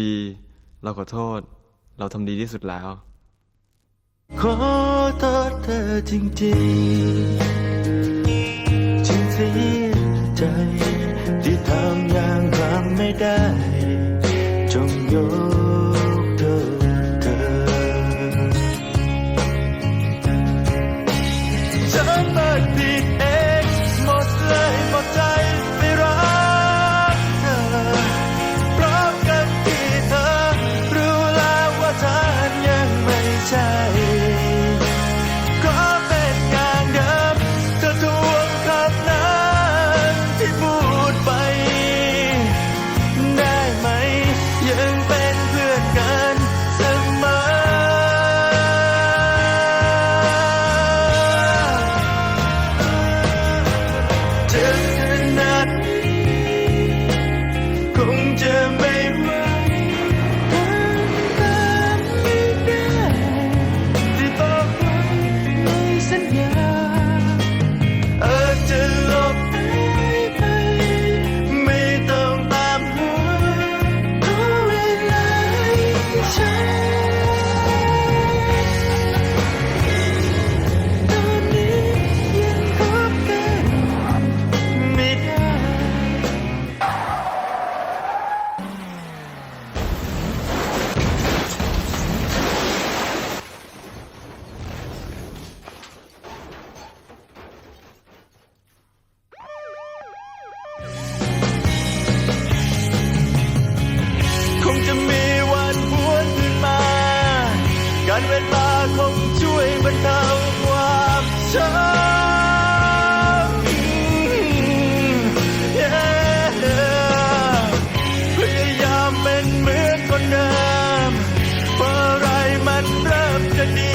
บีเราขอโทษ เราทำดีที่สุดแล้ว ขอโทษเธอจริงๆฉันเสียใจ ที่ทำอย่างทำไม่ได้ จงยกโทษเธอ ฉันเปิดผิดเอ till การเวลาคงช่วยบรรเทาความช้ำ yeah. พยายามเป็นเหมือนคนเดิมเมื่อไรมันเริ่มจะดี